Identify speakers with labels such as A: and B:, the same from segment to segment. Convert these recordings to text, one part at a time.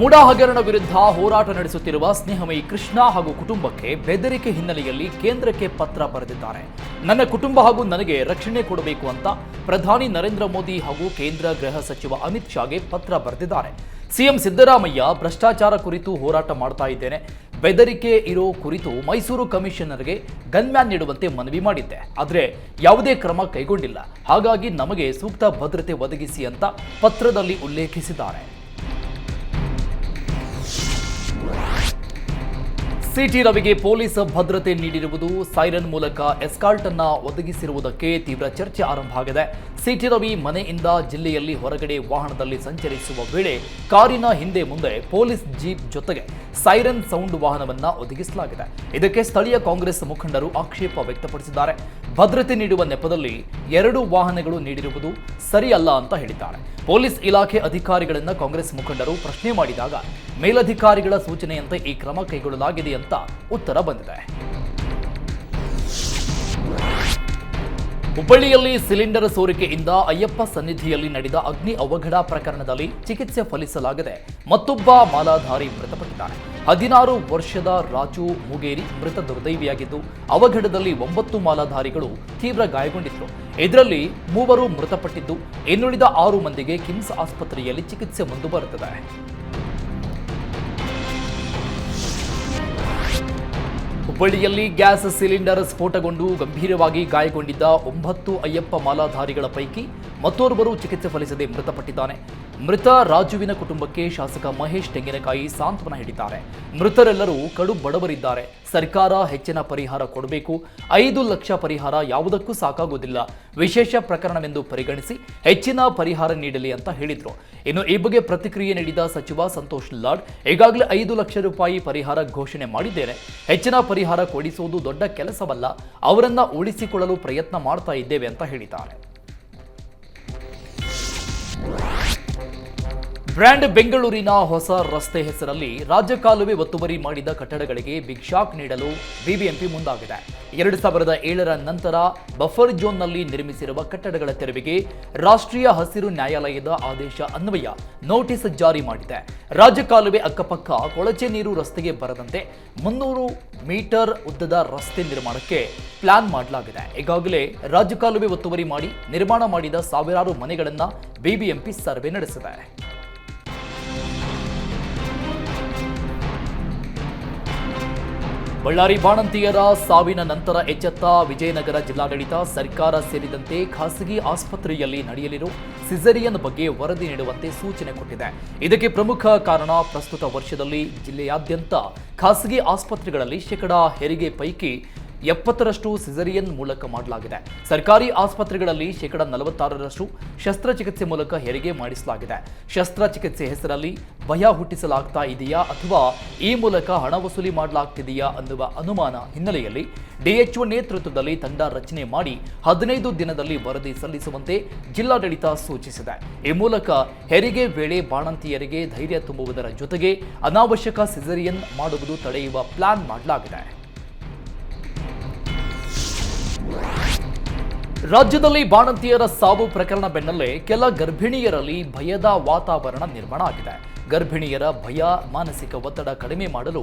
A: ಮುಡಾ ಹಗರಣ ವಿರುದ್ಧ ಹೋರಾಟ ನಡೆಸುತ್ತಿರುವ ಸ್ನೇಹಮಯಿ ಕೃಷ್ಣ ಹಾಗೂ ಕುಟುಂಬಕ್ಕೆ ಬೆದರಿಕೆ ಹಿನ್ನೆಲೆಯಲ್ಲಿ ಕೇಂದ್ರಕ್ಕೆ ಪತ್ರ ಬರೆದಿದ್ದಾರೆ. ನನ್ನ ಕುಟುಂಬ ಹಾಗೂ ನನಗೆ ರಕ್ಷಣೆ ಕೊಡಬೇಕು ಅಂತ ಪ್ರಧಾನಿ ನರೇಂದ್ರ ಮೋದಿ ಹಾಗೂ ಕೇಂದ್ರ ಗೃಹ ಸಚಿವ ಅಮಿತ್ ಶಾಗೆ ಪತ್ರ ಬರೆದಿದ್ದಾರೆ. ಸಿಎಂ ಸಿದ್ದರಾಮಯ್ಯ ಭ್ರಷ್ಟಾಚಾರ ಕುರಿತು ಹೋರಾಟ ಮಾಡ್ತಾ ಇದ್ದೇನೆ. ಬೆದರಿಕೆ ಇರೋ ಕುರಿತು ಮೈಸೂರು ಕಮಿಷನರ್ಗೆ ಗನ್ಮ್ಯಾನ್ ನೀಡುವಂತೆ ಮನವಿ ಮಾಡಿದ್ದೆ. ಆದರೆ ಯಾವುದೇ ಕ್ರಮ ಕೈಗೊಂಡಿಲ್ಲ. ಹಾಗಾಗಿ ನಮಗೆ ಸೂಕ್ತ ಭದ್ರತೆ ಒದಗಿಸಿ ಅಂತ ಪತ್ರದಲ್ಲಿ ಉಲ್ಲೇಖಿಸಿದ್ದಾರೆ. Thank you. ಸಿಟಿ ರವಿಗೆ ಪೊಲೀಸ್ ಭದ್ರತೆ ನೀಡಿರುವುದು ಸೈರನ್ ಮೂಲಕ ಎಸ್ಕಾಲ್ಟ್ ಅನ್ನ ಒದಗಿಸಿರುವುದಕ್ಕೆ ತೀವ್ರ ಚರ್ಚೆ ಆರಂಭ ಆಗಿದೆ. ಸಿಟಿ ರವಿ ಮನೆಯಿಂದ ಜಿಲ್ಲೆಯಲ್ಲಿ ಹೊರಗಡೆ ವಾಹನದಲ್ಲಿ ಸಂಚರಿಸುವ ವೇಳೆ ಕಾರಿನ ಹಿಂದೆ ಮುಂದೆ ಪೊಲೀಸ್ ಜೀಪ್ ಜೊತೆಗೆ ಸೈರನ್ ಸೌಂಡ್ ವಾಹನವನ್ನ ಒದಗಿಸಲಾಗಿದೆ. ಇದಕ್ಕೆ ಸ್ಥಳೀಯ ಕಾಂಗ್ರೆಸ್ ಮುಖಂಡರು ಆಕ್ಷೇಪ ವ್ಯಕ್ತಪಡಿಸಿದ್ದಾರೆ. ಭದ್ರತೆ ನೀಡುವ ನೆಪದಲ್ಲಿ ಎರಡು ವಾಹನಗಳು ನೀಡಿರುವುದು ಸರಿಯಲ್ಲ ಅಂತ ಹೇಳಿದ್ದಾರೆ. ಪೊಲೀಸ್ ಇಲಾಖೆ ಅಧಿಕಾರಿಗಳನ್ನ ಕಾಂಗ್ರೆಸ್ ಮುಖಂಡರು ಪ್ರಶ್ನೆ ಮಾಡಿದಾಗ ಮೇಲಧಿಕಾರಿಗಳ ಸೂಚನೆಯಂತೆ ಈ ಕ್ರಮ ಕೈಗೊಳ್ಳಲಾಗಿದೆ ಅಂತ ಉತ್ತರ ಬಂದಿದೆ. ಹುಬ್ಬಳ್ಳಿಯಲ್ಲಿ ಸಿಲಿಂಡರ್ ಸೋರಿಕೆಯಿಂದ ಅಯ್ಯಪ್ಪ ಸನ್ನಿಧಿಯಲ್ಲಿ ನಡೆದ ಅಗ್ನಿ ಅವಘಡ ಪ್ರಕರಣದಲ್ಲಿ ಚಿಕಿತ್ಸೆ ಫಲಿಸಲಾಗದೆ. ಮತ್ತೊಬ್ಬ ಮಾಲಾಧಾರಿ ಮೃತಪಟ್ಟಿದ್ದಾರೆ ಹದಿನಾರು ವರ್ಷದ ರಾಜು ಮುಗೇರಿ ಮೃತ ದುರ್ದೈವಿಯಾಗಿದ್ದು, ಅವಘಡದಲ್ಲಿ ಒಂಬತ್ತು ಮಾಲಾಧಾರಿಗಳು ತೀವ್ರ ಗಾಯಗೊಂಡಿದ್ದರು ಇದರಲ್ಲಿ ಮೂವರು ಮೃತಪಟ್ಟಿದ್ದು, ಇನ್ನುಳಿದ ಆರು ಮಂದಿಗೆ ಕಿಮ್ಸ್ ಆಸ್ಪತ್ರೆಯಲ್ಲಿ ಚಿಕಿತ್ಸೆ ಮುಂದುವರೆದಿದೆ. ಹುಬ್ಬಳ್ಳಿಯಲ್ಲಿ ಗ್ಯಾಸ್ ಸಿಲಿಂಡರ್ ಸ್ಫೋಟಗೊಂಡು ಗಂಭೀರವಾಗಿ ಗಾಯಗೊಂಡಿದ್ದ ಒಂಬತ್ತು ಅಯ್ಯಪ್ಪ ಮಾಲಾಧಾರಿಗಳ ಪೈಕಿ ಮತ್ತೋರ್ವರು ಚಿಕಿತ್ಸೆ ಫಲಿಸದೆ ಮೃತಪಟ್ಟಿದ್ದಾನೆ. ಮೃತ ರಾಜುವಿನ ಕುಟುಂಬಕ್ಕೆ ಶಾಸಕ ಮಹೇಶ್ ತೆಂಗಿನಕಾಯಿ ಸಾಂತ್ವನ ಹೇಳಿದ್ದಾರೆ. ಮೃತರೆಲ್ಲರೂ ಕಡು ಬಡವರಿದ್ದಾರೆ. ಸರ್ಕಾರ ಹೆಚ್ಚಿನ ಪರಿಹಾರ ಕೊಡಬೇಕು. ಐದು ಲಕ್ಷ ಪರಿಹಾರ ಯಾವುದಕ್ಕೂ ಸಾಕಾಗುವುದಿಲ್ಲ ವಿಶೇಷ ಪ್ರಕರಣವೆಂದು ಪರಿಗಣಿಸಿ ಹೆಚ್ಚಿನ ಪರಿಹಾರ ನೀಡಲಿ ಅಂತ ಹೇಳಿದರು. ಇನ್ನು ಈ ಬಗ್ಗೆ ಪ್ರತಿಕ್ರಿಯೆ ನೀಡಿದ ಸಚಿವ ಸಂತೋಷ್ ಲಾಡ್, ಈಗಾಗಲೇ ಐದು ಲಕ್ಷ ರೂಪಾಯಿ ಪರಿಹಾರ ಘೋಷಣೆ ಮಾಡಿದ್ದೇನೆ. ಹೆಚ್ಚಿನ ಪರಿಹಾರ ಕೊಡಿಸುವುದು ದೊಡ್ಡ ಕೆಲಸವಲ್ಲ ಅವರನ್ನ ಉಳಿಸಿಕೊಳ್ಳಲು ಪ್ರಯತ್ನ ಮಾಡ್ತಾ ಇದ್ದೇವೆ ಅಂತ ಹೇಳಿದ್ದಾರೆ. ಬ್ರ್ಯಾಂಡ್ ಬೆಂಗಳೂರಿನ ಹೊಸ ರಸ್ತೆ ಹೆಸರಲ್ಲಿ ರಾಜ್ಯ ಕಾಲುವೆ ಒತ್ತುವರಿ ಮಾಡಿದ ಕಟ್ಟಡಗಳಿಗೆ ಬಿಗ್ ಶಾಕ್ ನೀಡಲು ಬಿಬಿಎಂಪಿ ಮುಂದಾಗಿದೆ. ಎರಡು ಸಾವಿರದ ಏಳರ ನಂತರ ಬಫರ್ ಜೋನ್ನಲ್ಲಿ ನಿರ್ಮಿಸಿರುವ ಕಟ್ಟಡಗಳ ತೆರವಿಗೆ ರಾಷ್ಟ್ರೀಯ ಹಸಿರು ನ್ಯಾಯಾಲಯದ ಆದೇಶ ಅನ್ವಯ ನೋಟಿಸ್ ಜಾರಿ ಮಾಡಿದೆ. ರಾಜ್ಯ ಕಾಲುವೆ ಅಕ್ಕಪಕ್ಕ ಕೊಳಚೆ ನೀರು ರಸ್ತೆಗೆ ಬರದಂತೆ ಮುನ್ನೂರು ಮೀಟರ್ ಉದ್ದದ ರಸ್ತೆ ನಿರ್ಮಾಣಕ್ಕೆ ಪ್ಲಾನ್ ಮಾಡಲಾಗಿದೆ. ಈಗಾಗಲೇ ರಾಜ್ಯ ಕಾಲುವೆ ಒತ್ತುವರಿ ಮಾಡಿ ನಿರ್ಮಾಣ ಮಾಡಿದ ಸಾವಿರಾರು ಮನೆಗಳನ್ನು ಬಿಬಿಎಂಪಿ ಸರ್ವೆ ನಡೆಸಿದೆ. ಬಳ್ಳಾರಿ ಬಾಣಂತಿಯರ ಸಾವಿನ ನಂತರ ಎಚ್ಚೆತ್ತ ವಿಜಯನಗರ ಜಿಲ್ಲಾಡಳಿತ ಸರ್ಕಾರ ಸೇರಿದಂತೆ ಖಾಸಗಿ ಆಸ್ಪತ್ರೆಯಲ್ಲಿ ನಡೆಯಲಿರುವ ಸಿಸರಿಯನ್ ಬಗ್ಗೆ ವರದಿ ನೀಡುವಂತೆ ಸೂಚನೆ ಕೊಟ್ಟಿದೆ. ಇದಕ್ಕೆ ಪ್ರಮುಖ ಕಾರಣ ಪ್ರಸ್ತುತ ವರ್ಷದಲ್ಲಿ ಜಿಲ್ಲೆಯಾದ್ಯಂತ ಖಾಸಗಿ ಆಸ್ಪತ್ರೆಗಳಲ್ಲಿ ಶೇಕಡಾ ಹೆರಿಗೆ ಪೈಕಿ ಎಪ್ಪತ್ತರಷ್ಟು ಸಿಸರಿಯನ್ ಮೂಲಕ ಮಾಡಲಾಗಿದೆ. ಸರ್ಕಾರಿ ಆಸ್ಪತ್ರೆಗಳಲ್ಲಿ ಶೇಕಡ ನಲವತ್ತಾರರಷ್ಟು ಶಸ್ತ್ರಚಿಕಿತ್ಸೆ ಮೂಲಕ ಹೆರಿಗೆ ಮಾಡಿಸಲಾಗಿದೆ. ಶಸ್ತ್ರಚಿಕಿತ್ಸೆ ಹೆಸರಲ್ಲಿ ಭಯ ಹುಟ್ಟಿಸಲಾಗ್ತಾ ಇದೆಯಾ ಅಥವಾ ಈ ಮೂಲಕ ಹಣ ವಸೂಲಿ ಮಾಡಲಾಗ್ತಿದೆಯಾ ಅನ್ನುವ ಅನುಮಾನ ಹಿನ್ನೆಲೆಯಲ್ಲಿ ಡಿಎಚ್ಒ ನೇತೃತ್ವದಲ್ಲಿ ತಂಡ ರಚನೆ ಮಾಡಿ ಹದಿನೈದು ದಿನದಲ್ಲಿ ವರದಿ ಸಲ್ಲಿಸುವಂತೆ ಜಿಲ್ಲಾಡಳಿತ ಸೂಚಿಸಿದೆ. ಈ ಮೂಲಕ ಹೆರಿಗೆ ವೇಳೆ ಬಾಣಂತಿಯರಿಗೆ ಧೈರ್ಯ ತುಂಬುವುದರ ಜೊತೆಗೆ ಅನಾವಶ್ಯಕ ಸಿಸರಿಯನ್ ಮಾಡುವುದು ತಡೆಯುವ ಪ್ಲಾನ್ ಮಾಡಲಾಗಿದೆ. ರಾಜ್ಯದಲ್ಲಿ ಬಾಣಂತಿಯರ ಸಾವು ಪ್ರಕರಣ ಬೆನ್ನಲ್ಲೇ ಕೆಲ ಗರ್ಭಿಣಿಯರಲ್ಲಿ ಭಯದ ವಾತಾವರಣ ನಿರ್ಮಾಣ ಆಗಿದೆ. ಗರ್ಭಿಣಿಯರ ಭಯ, ಮಾನಸಿಕ ಒತ್ತಡ ಕಡಿಮೆ ಮಾಡಲು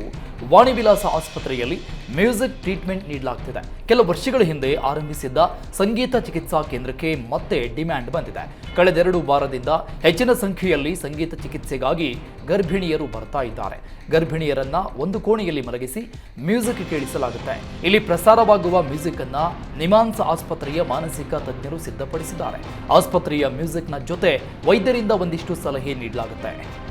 A: ವಾಣಿವಿಲಾಸ ಆಸ್ಪತ್ರೆಯಲ್ಲಿ ಮ್ಯೂಸಿಕ್ ಟ್ರೀಟ್ಮೆಂಟ್ ನೀಡಲಾಗ್ತಿದೆ. ಕೆಲ ವರ್ಷಗಳ ಹಿಂದೆ ಆರಂಭಿಸಿದ್ದ ಸಂಗೀತ ಚಿಕಿತ್ಸಾ ಕೇಂದ್ರಕ್ಕೆ ಮತ್ತೆ ಡಿಮ್ಯಾಂಡ್ ಬಂದಿದೆ. ಕಳೆದೆರಡು ವಾರದಿಂದ ಹೆಚ್ಚಿನ ಸಂಖ್ಯೆಯಲ್ಲಿ ಸಂಗೀತ ಚಿಕಿತ್ಸೆಗಾಗಿ ಗರ್ಭಿಣಿಯರು ಬರ್ತಾ ಇದ್ದಾರೆ. ಗರ್ಭಿಣಿಯರನ್ನ ಒಂದು ಕೋಣೆಯಲ್ಲಿ ಮಲಗಿಸಿ ಮ್ಯೂಸಿಕ್ ಕೇಳಿಸಲಾಗುತ್ತೆ. ಇಲ್ಲಿ ಪ್ರಸಾರವಾಗುವ ಮ್ಯೂಸಿಕ್ ಅನ್ನ ನಿಮಾನ್ಸ್ ಆಸ್ಪತ್ರೆಯ ಮಾನಸಿಕ ತಜ್ಞರು ಸಿದ್ಧಪಡಿಸಿದ್ದಾರೆ. ಆಸ್ಪತ್ರೆಯ ಮ್ಯೂಸಿಕ್ನ ಜೊತೆ ವೈದ್ಯರಿಂದ ಒಂದಿಷ್ಟು ಸಲಹೆ ನೀಡಲಾಗುತ್ತೆ.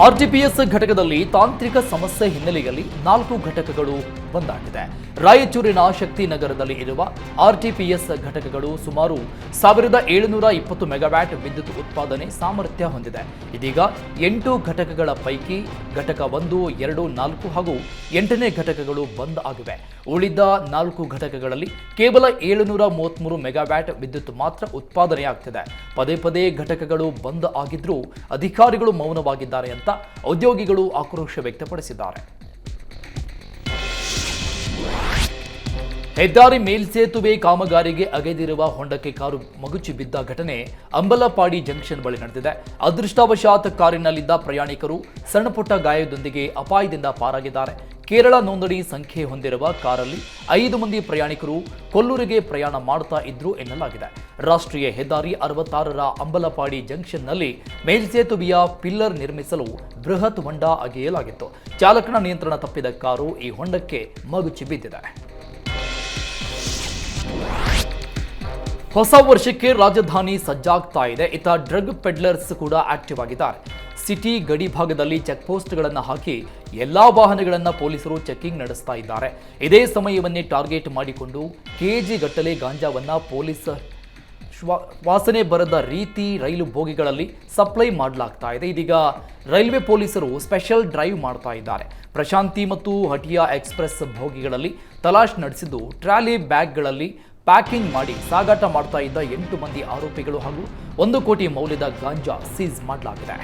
A: ಆರ್ಟಿಪಿಎಸ್ ಘಟಕದಲ್ಲಿ ತಾಂತ್ರಿಕ ಸಮಸ್ಯೆ ಹಿನ್ನೆಲೆಯಲ್ಲಿ ನಾಲ್ಕು ಘಟಕಗಳು ಬಂದಾಗಿದೆ ರಾಯಚೂರಿನ ಶಕ್ತಿನಗರದಲ್ಲಿ ಇರುವ ಆರ್ಟಿಪಿಎಸ್ ಘಟಕಗಳು ಸುಮಾರು ಸಾವಿರದ ಏಳುನೂರ ಇಪ್ಪತ್ತು ಮೆಗಾವ್ಯಾಟ್ ವಿದ್ಯುತ್ ಉತ್ಪಾದನೆ ಸಾಮರ್ಥ್ಯ ಹೊಂದಿದೆ. ಇದೀಗ ಎಂಟು ಘಟಕಗಳ ಪೈಕಿ ಘಟಕ ಒಂದು, ಎರಡು, ನಾಲ್ಕು ಹಾಗೂ ಎಂಟನೇ ಘಟಕಗಳು ಬಂದ್ ಆಗಿವೆ. ಉಳಿದ ನಾಲ್ಕು ಘಟಕಗಳಲ್ಲಿ ಕೇವಲ ಏಳುನೂರ ಮೂವತ್ತ್ಮೂರು ಮೆಗಾವ್ಯಾಟ್ ವಿದ್ಯುತ್ ಮಾತ್ರ ಉತ್ಪಾದನೆಯಾಗ್ತಿದೆ. ಪದೇ ಪದೇ ಘಟಕಗಳು ಬಂದ್ ಆಗಿದ್ರೂ ಅಧಿಕಾರಿಗಳು ಮೌನವಾಗಿದ್ದಾರೆ ಅಂತ ಉದ್ಯೋಗಿಗಳು ಆಕ್ರೋಶ ವ್ಯಕ್ತಪಡಿಸಿದ್ದಾರೆ. ಹೆದ್ದಾರಿ ಮೇಲ್ಸೇತುವೆ ಕಾಮಗಾರಿಗೆ ಅಗೆದಿರುವ ಹೊಂಡಕ್ಕೆ ಕಾರು ಮಗುಚಿ ಬಿದ್ದ ಘಟನೆ ಅಂಬಲಪಾಡಿ ಜಂಕ್ಷನ್ ಬಳಿ ನಡೆದಿದೆ. ಅದೃಷ್ಟವಶಾತ್ ಕಾರಿನಲ್ಲಿದ್ದ ಪ್ರಯಾಣಿಕರು ಸಣ್ಣಪುಟ್ಟ ಗಾಯದೊಂದಿಗೆ ಅಪಾಯದಿಂದ ಪಾರಾಗಿದ್ದಾರೆ. ಕೇರಳ ನೋಂದಣಿ ಸಂಖ್ಯೆ ಹೊಂದಿರುವ ಕಾರಲ್ಲಿ ಐದು ಮಂದಿ ಪ್ರಯಾಣಿಕರು ಕೊಲ್ಲೂರಿಗೆ ಪ್ರಯಾಣ ಮಾಡುತ್ತಾ ಇದ್ರು ಎನ್ನಲಾಗಿದೆ. ರಾಷ್ಟ್ರೀಯ ಹೆದ್ದಾರಿ ಅರವತ್ತಾರರ ಅಂಬಲಪಾಡಿ ಜಂಕ್ಷನ್ನಲ್ಲಿ ಮೇಲ್ಸೇತುವೆಯ ಪಿಲ್ಲರ್ ನಿರ್ಮಿಸಲು ಬೃಹತ್ ಹೊಂಡ ಅಗೆಯಲಾಗಿತ್ತು. ಚಾಲಕನ ನಿಯಂತ್ರಣ ತಪ್ಪಿದ ಕಾರು ಈ ಹೊಂಡಕ್ಕೆ ಮಗುಚಿ ಬಿದ್ದಿದೆ. ಹೊಸ ವರ್ಷಕ್ಕೆ ರಾಜಧಾನಿ ಸಜ್ಜಾಗ್ತಾ ಇದೆ. ಇತ್ತ ಡ್ರಗ್ ಪೆಡ್ಲರ್ಸ್ ಕೂಡ ಆಕ್ಟಿವ್ ಆಗಿದ್ದಾರೆ. ಸಿಟಿ ಗಡಿ ಭಾಗದಲ್ಲಿ ಚೆಕ್ ಪೋಸ್ಟ್ಗಳನ್ನು ಹಾಕಿ ಎಲ್ಲಾ ವಾಹನಗಳನ್ನು ಪೊಲೀಸರು ಚೆಕ್ಕಿಂಗ್ ನಡೆಸ್ತಾ ಇದ್ದಾರೆ. ಇದೇ ಸಮಯವನ್ನೇ ಟಾರ್ಗೆಟ್ ಮಾಡಿಕೊಂಡು ಕೆಜಿ ಗಟ್ಟಲೆ ಗಾಂಜಾವನ್ನ ಪೊಲೀಸ್ ವಾಸನೆ ಬರದ ರೀತಿ ರೈಲು ಬೋಗಿಗಳಲ್ಲಿ ಸಪ್ಲೈ ಮಾಡಲಾಗ್ತಾ ಇದೆ. ಇದೀಗ ರೈಲ್ವೆ ಪೊಲೀಸರು ಸ್ಪೆಷಲ್ ಡ್ರೈವ್ ಮಾಡ್ತಾ ಇದ್ದಾರೆ. ಪ್ರಶಾಂತಿ ಮತ್ತು ಹಟಿಯಾ ಎಕ್ಸ್ಪ್ರೆಸ್ ಬೋಗಿಗಳಲ್ಲಿ ತಲಾಶ್ ನಡೆಸಿದ್ದು, ಟ್ರಾಲಿ ಬ್ಯಾಗ್ಗಳಲ್ಲಿ ಪ್ಯಾಕಿಂಗ್ ಮಾಡಿ ಸಾಗಾಟ ಮಾಡ್ತಾ ಇದ್ದ ಎಂಟು ಮಂದಿ ಆರೋಪಿಗಳು ಹಾಗೂ ಒಂದು ಕೋಟಿ ಮೌಲ್ಯದ ಗಾಂಜಾ ಸೀಸ್ ಮಾಡಲಾಗಿದೆ.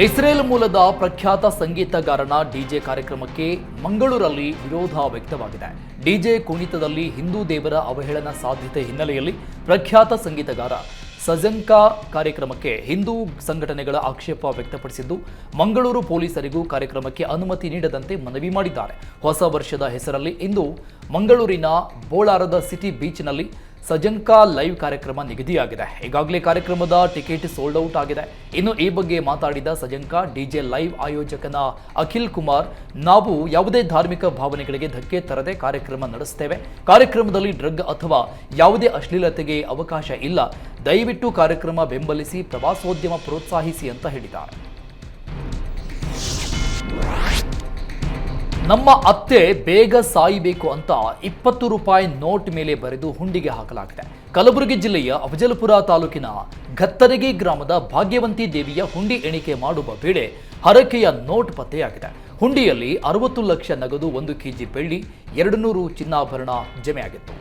A: ಇಸ್ರೇಲ್ ಮೂಲದ ಪ್ರಖ್ಯಾತ ಸಂಗೀತಗಾರನ ಡಿಜೆ ಕಾರ್ಯಕ್ರಮಕ್ಕೆ ಮಂಗಳೂರಲ್ಲಿ ವಿರೋಧ ವ್ಯಕ್ತವಾಗಿದೆ. ಡಿಜೆ ಕುಣಿತದಲ್ಲಿ ಹಿಂದೂ ದೇವರ ಅವಹೇಳನ ಸಾಧ್ಯತೆ ಹಿನ್ನೆಲೆಯಲ್ಲಿ ಪ್ರಖ್ಯಾತ ಸಂಗೀತಗಾರ ಸಜಂಕಾ ಕಾರ್ಯಕ್ರಮಕ್ಕೆ ಹಿಂದೂ ಸಂಘಟನೆಗಳ ಆಕ್ಷೇಪ ವ್ಯಕ್ತಪಡಿಸಿದ್ದು, ಮಂಗಳೂರು ಪೊಲೀಸರಿಗೂ ಕಾರ್ಯಕ್ರಮಕ್ಕೆ ಅನುಮತಿ ನೀಡದಂತೆ ಮನವಿ ಮಾಡಿದ್ದಾರೆ. ಹೊಸ ವರ್ಷದ ಹೆಸರಲ್ಲಿ ಇಂದು ಮಂಗಳೂರಿನ ಬೋಳಾರದ ಸಿಟಿ ಬೀಚ್ನಲ್ಲಿ ಸಜಂಕಾ ಲೈವ್ ಕಾರ್ಯಕ್ರಮ ನಿಗದಿಯಾಗಿದೆ. ಈಗಾಗಲೇ ಕಾರ್ಯಕ್ರಮದ ಟಿಕೆಟ್ ಸೋಲ್ಡ್ ಔಟ್ ಆಗಿದೆ. ಇನ್ನು ಈ ಬಗ್ಗೆ ಮಾತಾಡಿದ ಸಜಂಕಾ, ಡಿಜೆ ಲೈವ್ ಆಯೋಜಕನ ಅಖಿಲ್ ಕುಮಾರ್, ನಾವು ಯಾವುದೇ ಧಾರ್ಮಿಕ ಭಾವನೆಗಳಿಗೆ ಧಕ್ಕೆ ತರದೆ ಕಾರ್ಯಕ್ರಮ ನಡೆಸ್ತೇವೆ. ಕಾರ್ಯಕ್ರಮದಲ್ಲಿ ಡ್ರಗ್ ಅಥವಾ ಯಾವುದೇ ಅಶ್ಲೀಲತೆಗೆ ಅವಕಾಶ ಇಲ್ಲ. ದಯವಿಟ್ಟು ಕಾರ್ಯಕ್ರಮ ಬೆಂಬಲಿಸಿ ಪ್ರವಾಸೋದ್ಯಮ ಪ್ರೋತ್ಸಾಹಿಸಿ ಅಂತ ಹೇಳಿದ್ದಾರೆ. ನಮ್ಮ ಅತ್ತೆ ಬೇಗ ಸಾಯಬೇಕು ಅಂತ ಇಪ್ಪತ್ತು ರೂಪಾಯಿ ನೋಟ್ ಮೇಲೆ ಬರೆದು ಹುಂಡಿಗೆ ಹಾಕಲಾಗಿದೆ. ಕಲಬುರಗಿ ಜಿಲ್ಲೆಯ ಅಫಜಲಪುರ ತಾಲೂಕಿನ ಘತ್ತರಗಿ ಗ್ರಾಮದ ಭಾಗ್ಯವಂತಿ ದೇವಿಯ ಹುಂಡಿ ಎಣಿಕೆ ಮಾಡುವ ವೇಳೆ ಹರಕೆಯ ನೋಟ್ ಪತ್ತೆಯಾಗಿದೆ. ಹುಂಡಿಯಲ್ಲಿ ಅರವತ್ತು ಲಕ್ಷ ನಗದು ಒಂದು ಕೆಜಿ ಬೆಳ್ಳಿ, ಎರಡು ನೂರು ಚಿನ್ನಾಭರಣ ಜಮೆಯಾಗಿತ್ತು.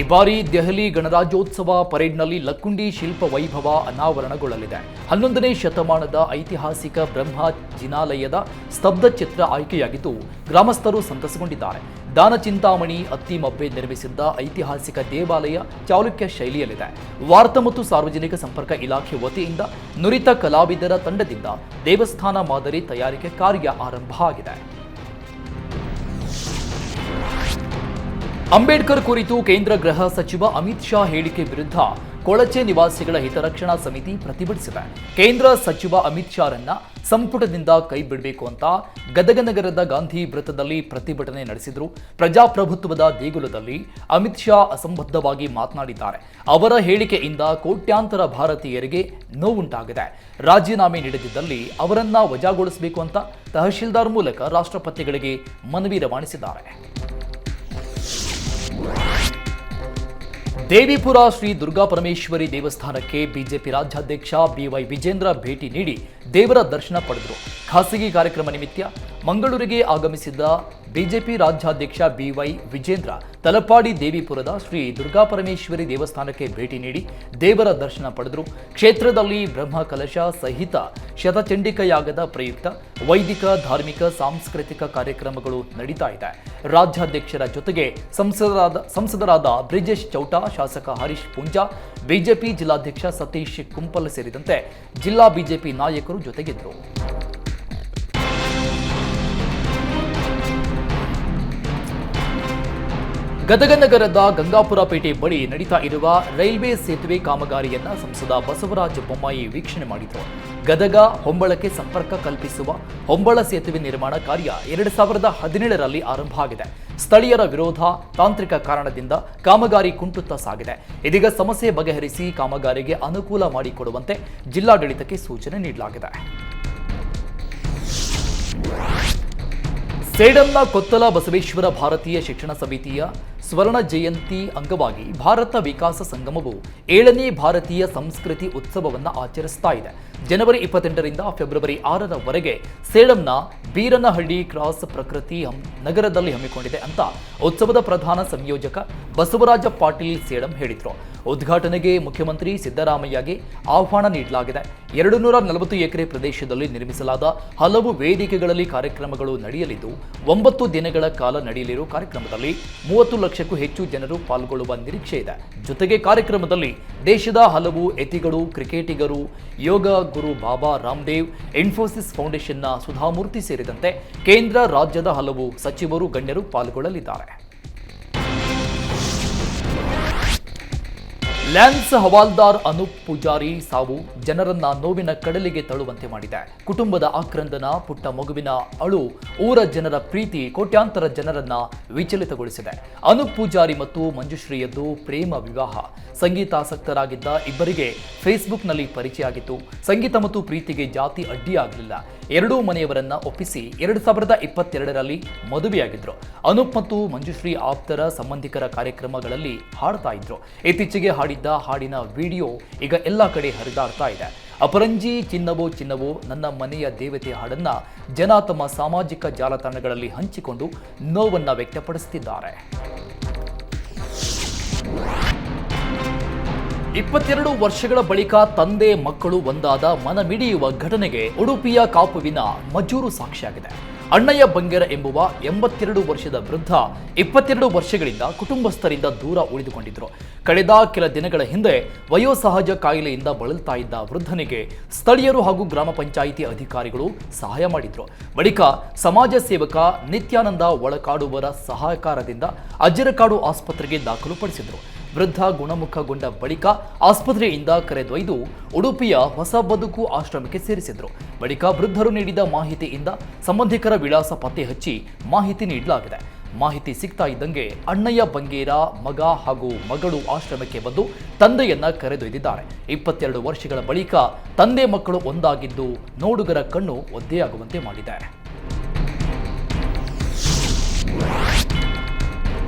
A: ಈ ಬಾರಿ ದೆಹಲಿ ಗಣರಾಜ್ಯೋತ್ಸವ ಪರೇಡ್ನಲ್ಲಿ ಲಕ್ಕುಂಡಿ ಶಿಲ್ಪ ವೈಭವ ಅನಾವರಣಗೊಳ್ಳಲಿದೆ. ಹನ್ನೊಂದನೇ ಶತಮಾನದ ಐತಿಹಾಸಿಕ ಬ್ರಹ್ಮ ಜಿನಾಲಯದ ಸ್ತಬ್ಧ ಚಿತ್ರ ಆಯ್ಕೆಯಾಗಿದ್ದು, ಗ್ರಾಮಸ್ಥರು ಸಂತಸಗೊಂಡಿದ್ದಾರೆ. ದಾನ ಚಿಂತಾಮಣಿ ಅತ್ತಿಮಬ್ಬೆ ನಿರ್ಮಿಸಿದ್ದ ಐತಿಹಾಸಿಕ ದೇವಾಲಯ ಚಾಲುಕ್ಯ ಶೈಲಿಯಲ್ಲಿದೆ. ವಾರ್ತಾ ಮತ್ತು ಸಾರ್ವಜನಿಕ ಸಂಪರ್ಕ ಇಲಾಖೆ ವತಿಯಿಂದ ನುರಿತ ಕಲಾವಿದರ ತಂಡದಿಂದ ದೇವಸ್ಥಾನ ಮಾದರಿ ತಯಾರಿಕೆ ಕಾರ್ಯ ಆರಂಭ ಆಗಿದೆ. ಅಂಬೇಡ್ಕರ್ ಕುರಿತು ಕೇಂದ್ರ ಗೃಹ ಸಚಿವ ಅಮಿತ್ ಶಾ ಹೇಳಿಕೆ ವಿರುದ್ಧ ಕೊಳಚೆ ನಿವಾಸಿಗಳ ಹಿತರಕ್ಷಣಾ ಸಮಿತಿ ಪ್ರತಿಭಟಿಸಿದೆ. ಕೇಂದ್ರ ಸಚಿವ ಅಮಿತ್ ಶಾರನ್ನ ಸಂಪುಟದಿಂದ ಕೈ ಬಿಡಬೇಕು ಅಂತ ಗದಗ ನಗರದ ಗಾಂಧಿ ವೃತ್ತದಲ್ಲಿ ಪ್ರತಿಭಟನೆ ನಡೆಸಿದ್ರು. ಪ್ರಜಾಪ್ರಭುತ್ವದ ದೇಗುಲದಲ್ಲಿ ಅಮಿತ್ ಶಾ ಅಸಂಬದ್ಧವಾಗಿ ಮಾತನಾಡಿದ್ದಾರೆ. ಅವರ ಹೇಳಿಕೆಯಿಂದ ಕೋಟ್ಯಾಂತರ ಭಾರತೀಯರಿಗೆ ನೋವುಂಟಾಗಿದೆ. ರಾಜೀನಾಮೆ ನೀಡದಿದ್ದಲ್ಲಿ ಅವರನ್ನ ವಜಾಗೊಳಿಸಬೇಕು ಅಂತ ತಹಶೀಲ್ದಾರ್ ಮೂಲಕ ರಾಷ್ಟ್ರಪತಿಗಳಿಗೆ ಮನವಿ ರವಾನಿಸಿದ್ದಾರೆ. ದೇವಿಪುರ ಶ್ರೀ ದುರ್ಗಾ ಪರಮೇಶ್ವರಿ ದೇವಸ್ಥಾನಕ್ಕೆ ಬಿಜೆಪಿ ರಾಜ್ಯಾಧ್ಯಕ್ಷ ಬಿವೈ ವಿಜೇಂದ್ರ ಭೇಟಿ ನೀಡಿ ದೇವರ ದರ್ಶನ ಪಡೆದರು. ಖಾಸಗಿ ಕಾರ್ಯಕ್ರಮ ನಿಮಿತ್ತ ಮಂಗಳೂರಿಗೆ ಆಗಮಿಸಿದ್ದ ಬಿಜೆಪಿ ರಾಜ್ಯಾಧ್ಯಕ್ಷ ಬಿವೈ ವಿಜೇಂದ್ರ ತಲಪಾಡಿ ದೇವಿಪುರದ ಶ್ರೀ ದುರ್ಗಾಪರಮೇಶ್ವರಿ ದೇವಸ್ಥಾನಕ್ಕೆ ಭೇಟಿ ನೀಡಿ ದೇವರ ದರ್ಶನ ಪಡೆದರು. ಕ್ಷೇತ್ರದಲ್ಲಿ ಬ್ರಹ್ಮ ಕಲಶ ಸಹಿತ ಶತಚಂಡಿಕೆಯಾಗದ ಪ್ರಯುಕ್ತ ವೈದಿಕ, ಧಾರ್ಮಿಕ, ಸಾಂಸ್ಕೃತಿಕ ಕಾರ್ಯಕ್ರಮಗಳು ನಡೀತಾ ಇದೆ. ರಾಜ್ಯಾಧ್ಯಕ್ಷರ ಜೊತೆಗೆ ಸಂಸದರಾದ ಸಂಸದರಾದ ಬ್ರಿಜೇಶ್ ಚೌಟಾ, ಶಾಸಕ ಹರೀಶ್ ಪೂಂಜಾ, ಬಿಜೆಪಿ ಜಿಲ್ಲಾಧ್ಯಕ್ಷ ಸತೀಶ್ ಕುಂಪಲ್ ಸೇರಿದಂತೆ ಜಿಲ್ಲಾ ಬಿಜೆಪಿ ನಾಯಕರು ಜೊತೆಗಿದ್ದರು ಗದಗ ನಗರದ ಗಂಗಾಪುರ ಪೇಟೆ ಬಳಿ ನಡೀತಾ ಇರುವ ರೈಲ್ವೆ ಸೇತುವೆ ಕಾಮಗಾರಿಯನ್ನ ಸಂಸದ ಬಸವರಾಜ ಬೊಮ್ಮಾಯಿ ವೀಕ್ಷಣೆ ಮಾಡಿದರು. ಗದಗ ಹೊಂಬಳಕ್ಕೆ ಸಂಪರ್ಕ ಕಲ್ಪಿಸುವ ಹೊಂಬಳ ಸೇತುವೆ ನಿರ್ಮಾಣ ಕಾರ್ಯ ಎರಡು ಸಾವಿರದ ಹದಿನೇಳರಲ್ಲಿ ಆರಂಭ ಆಗಿದೆ. ಸ್ಥಳೀಯರ ವಿರೋಧ ತಾಂತ್ರಿಕ ಕಾರಣದಿಂದ ಕಾಮಗಾರಿ ಕುಂಟುತ್ತಾ ಸಾಗಿದೆ. ಇದೀಗ ಸಮಸ್ಯೆ ಬಗೆಹರಿಸಿ ಕಾಮಗಾರಿಗೆ ಅನುಕೂಲ ಮಾಡಿಕೊಡುವಂತೆ ಜಿಲ್ಲಾಡಳಿತಕ್ಕೆ ಸೂಚನೆ ನೀಡಲಾಗಿದೆ. ಸೇಡಂನ ಕೊತ್ತಲ ಬಸವೇಶ್ವರ ಭಾರತೀಯ ಶಿಕ್ಷಣ ಸಮಿತಿಯ ಸ್ವರ್ಣ ಜಯಂತಿ ಅಂಗವಾಗಿ ಭಾರತ ವಿಕಾಸ ಸಂಗಮವು ಏಳನೇ ಭಾರತೀಯ ಸಂಸ್ಕೃತಿ ಉತ್ಸವವನ್ನು ಆಚರಿಸ್ತಾ ಇದೆ. ಜನವರಿ ಇಪ್ಪತ್ತೆಂಟರಿಂದ ಫೆಬ್ರವರಿ ಆರರವರೆಗೆ ಸೇಡಂನ ಬೀರನಹಳ್ಳಿ ಕ್ರಾಸ್ ಪ್ರಕೃತಿ ನಗರದಲ್ಲಿ ಹಮ್ಮಿಕೊಂಡಿದೆ ಅಂತ ಉತ್ಸವದ ಪ್ರಧಾನ ಸಂಯೋಜಕ ಬಸವರಾಜ ಪಾಟೀಲ್ ಸೇಡಂ ಹೇಳಿದರು. ಉದ್ಘಾಟನೆಗೆ ಮುಖ್ಯಮಂತ್ರಿ ಸಿದ್ದರಾಮಯ್ಯಗೆ ಆಹ್ವಾನ ನೀಡಲಾಗಿದೆ. ಎರಡು ನೂರ ನಲವತ್ತು ಎಕರೆ ಪ್ರದೇಶದಲ್ಲಿ ನಿರ್ಮಿಸಲಾದ ಹಲವು ವೇದಿಕೆಗಳಲ್ಲಿ ಕಾರ್ಯಕ್ರಮಗಳು ನಡೆಯಲಿದ್ದು, ಒಂಬತ್ತು ದಿನಗಳ ಕಾಲ ನಡೆಯಲಿರುವ ಕಾರ್ಯಕ್ರಮದಲ್ಲಿ ಮೂವತ್ತು ಲಕ್ಷಕ್ಕೂ ಹೆಚ್ಚು ಜನರು ಪಾಲ್ಗೊಳ್ಳುವ ನಿರೀಕ್ಷೆ ಇದೆ. ಜೊತೆಗೆ ಕಾರ್ಯಕ್ರಮದಲ್ಲಿ ದೇಶದ ಹಲವು ಎತಿಗಳು, ಕ್ರಿಕೆಟಿಗರು, ಯೋಗ ಗುರು ಬಾಬಾ ರಾಮದೇವ್, ಇನ್ಫೋಸಿಸ್ ಫೌಂಡೇಶನ್ನ ಸುಧಾಮೂರ್ತಿ ಸೇರಿದಂತೆ ಕೇಂದ್ರ ರಾಜ್ಯದ ಹಲವು ಸಚಿವರು, ಗಣ್ಯರು ಪಾಲ್ಗೊಳ್ಳಲಿದ್ದಾರೆ. ಲ್ಯಾನ್ಸ್ ಹವಾಲ್ದಾರ್ ಅನೂಪ್ ಪೂಜಾರಿ ಸಾವು ಜನರನ್ನ ನೋವಿನ ಕಡಲಿಗೆ ತಳ್ಳುವಂತೆ ಮಾಡಿದೆ. ಕುಟುಂಬದ ಆಕ್ರಂದನ, ಪುಟ್ಟ ಮಗುವಿನ ಅಳು, ಊರ ಜನರ ಪ್ರೀತಿ ಕೋಟ್ಯಾಂತರ ಜನರನ್ನ ವಿಚಲಿತಗೊಳಿಸಿದೆ. ಅನೂಪ್ ಪೂಜಾರಿ ಮತ್ತು ಮಂಜುಶ್ರೀಯದ್ದು ಪ್ರೇಮ ವಿವಾಹ. ಸಂಗೀತಾಸಕ್ತರಾಗಿದ್ದ ಇಬ್ಬರಿಗೆ ಫೇಸ್ಬುಕ್ನಲ್ಲಿ ಪರಿಚಯ ಆಗಿತ್ತು ಸಂಗೀತ ಮತ್ತು ಪ್ರೀತಿಗೆ ಜಾತಿ ಅಡ್ಡಿಯಾಗಲಿಲ್ಲ. ಎರಡೂ ಮನೆಯವರನ್ನ ಒಪ್ಪಿಸಿ ಎರಡು ಸಾವಿರದ ಇಪ್ಪತ್ತೆರಡರಲ್ಲಿ ಮದುವೆಯಾಗಿದ್ರು. ಅನೂಪ್ ಮತ್ತು ಮಂಜುಶ್ರೀ ಆಪ್ತರ ಸಂಬಂಧಿಕರ ಕಾರ್ಯಕ್ರಮಗಳಲ್ಲಿ ಹಾಡ್ತಾ ಇದ್ರು. ಇತ್ತೀಚೆಗೆ ಹಾಡಿದ್ದ ಹಾಡಿನ ವಿಡಿಯೋ ಈಗ ಎಲ್ಲ ಕಡೆ ಹರಿದಾಡ್ತಾ ಇದೆ. ಅಪರಂಜಿ, ಚಿನ್ನವೋ ಚಿನ್ನವೋ, ನನ್ನ ಮನೆಯ ದೇವತೆ ಹಾಡನ್ನ ಜನ ತಮ್ಮ ಸಾಮಾಜಿಕ ಜಾಲತಾಣಗಳಲ್ಲಿ ಹಂಚಿಕೊಂಡು ನೋವನ್ನ ವ್ಯಕ್ತಪಡಿಸುತ್ತಿದ್ದಾರೆ ಇಪ್ಪತ್ತೆರಡು ವರ್ಷಗಳ ಬಳಿಕ ತಂದೆ, ಮಕ್ಕಳು ಒಂದಾದ ಮನಮಿಡಿಯುವ ಘಟನೆಗೆ ಉಡುಪಿಯ ಕಾಪುವಿನ ಮಜೂರು ಸಾಕ್ಷಿಯಾಗಿದೆ. ಅಣ್ಣಯ್ಯ ಬಂಗೇರ ಎಂಬುವ ಎಂಬತ್ತೆರಡು ವರ್ಷದ ವೃದ್ಧ ಇಪ್ಪತ್ತೆರಡು ವರ್ಷಗಳಿಂದ ಕುಟುಂಬಸ್ಥರಿಂದ ದೂರ ಉಳಿದುಕೊಂಡಿದ್ದರು ಕಳೆದ ಕೆಲ ದಿನಗಳ ಹಿಂದೆ ವಯೋಸಹಜ ಕಾಯಿಲೆಯಿಂದ ಬಳಲ್ತಾ ಇದ್ದ ವೃದ್ಧನಿಗೆ ಸ್ಥಳೀಯರು ಹಾಗೂ ಗ್ರಾಮ ಪಂಚಾಯಿತಿ ಅಧಿಕಾರಿಗಳು ಸಹಾಯ ಮಾಡಿದ್ರು. ಬಳಿಕ ಸಮಾಜ ಸೇವಕ ನಿತ್ಯಾನಂದ ಒಳಕಾಡುವರ ಸಹಕಾರದಿಂದ ಅಜ್ಜರಕಾಡು ಆಸ್ಪತ್ರೆಗೆ ದಾಖಲುಪಡಿಸಿದ್ರು ವೃದ್ಧ ಗುಣಮುಖಗೊಂಡ ಬಳಿಕ ಆಸ್ಪತ್ರೆಯಿಂದ ಕರೆದೊಯ್ದು ಉಡುಪಿಯ ಹೊಸ ಬದುಕು ಆಶ್ರಮಕ್ಕೆ ಸೇರಿಸಿದ್ರು. ಬಳಿಕ ವೃದ್ಧರು ನೀಡಿದ ಮಾಹಿತಿಯಿಂದ ಸಂಬಂಧಿಕರ ವಿಳಾಸ ಪತ್ತೆ ಹಚ್ಚಿ ಮಾಹಿತಿ ನೀಡಲಾಗಿದೆ. ಮಾಹಿತಿ ಸಿಗ್ತಾ ಇದ್ದಂಗೆ ಅಣ್ಣಯ್ಯ ಬಂಗೇರ ಮಗ ಹಾಗೂ ಮಗಳು ಆಶ್ರಮಕ್ಕೆ ಬಂದು ತಂದೆಯನ್ನ ಕರೆದೊಯ್ದಿದ್ದಾರೆ. ಇಪ್ಪತ್ತೆರಡು ವರ್ಷಗಳ ಬಳಿಕ ತಂದೆ ಮಕ್ಕಳು ಒಂದಾಗಿದ್ದು ನೋಡುಗರ ಕಣ್ಣು ಒದ್ದೆಯಾಗುವಂತೆ ಮಾಡಿದೆ.